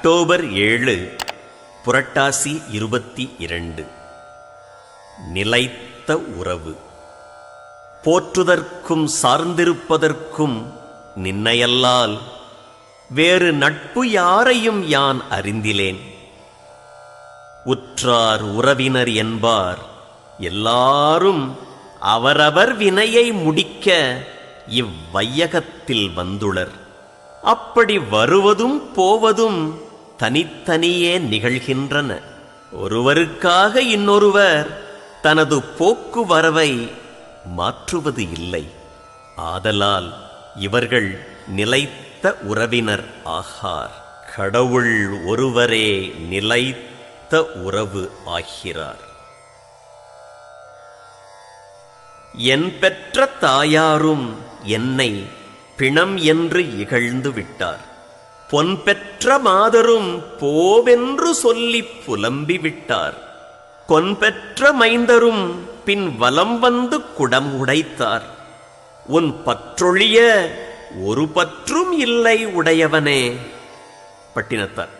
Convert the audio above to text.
October ஏழு புரட்டாசி இருபத்தி இரண்டு. நிலைத்த உறவு. போற்றுதற்கும் சார்ந்திருப்பதற்கும் நின்னையல்லால் வேறு நட்பு யாரையும் யான் அறிந்திலேன். உற்றார் உறவினர் என்பார் எல்லாரும் அவரவர் வினையை முடிக்க இவ்வையகத்தில் வந்துளர். அப்படி வருவதும் போவதும் தனித்தனியே நிகழ்கின்றன. ஒருவருக்காக இன்னொருவர் தனது போக்குவரவை மாற்றுவது இல்லை. ஆதலால் இவர்கள் நிலைத்த உறவினர் ஆகார். கடவுள் ஒருவரே நிலைத்த உறவு ஆகிறார். என் பெற்ற தாயாரும் என்னை பிணம் என்று இகழ்ந்து விட்டார். பொன் பெற்ற மாதரும் போவென்று சொல்லிப் புலம்பி விட்டார் கொன் பெற்ற மைந்தரும் பின் வலம் வந்து குடம் உடைத்தார். உன் பற்றொழிய ஒரு பற்றும் இல்லை உடையவனே. பட்டினத்தார்.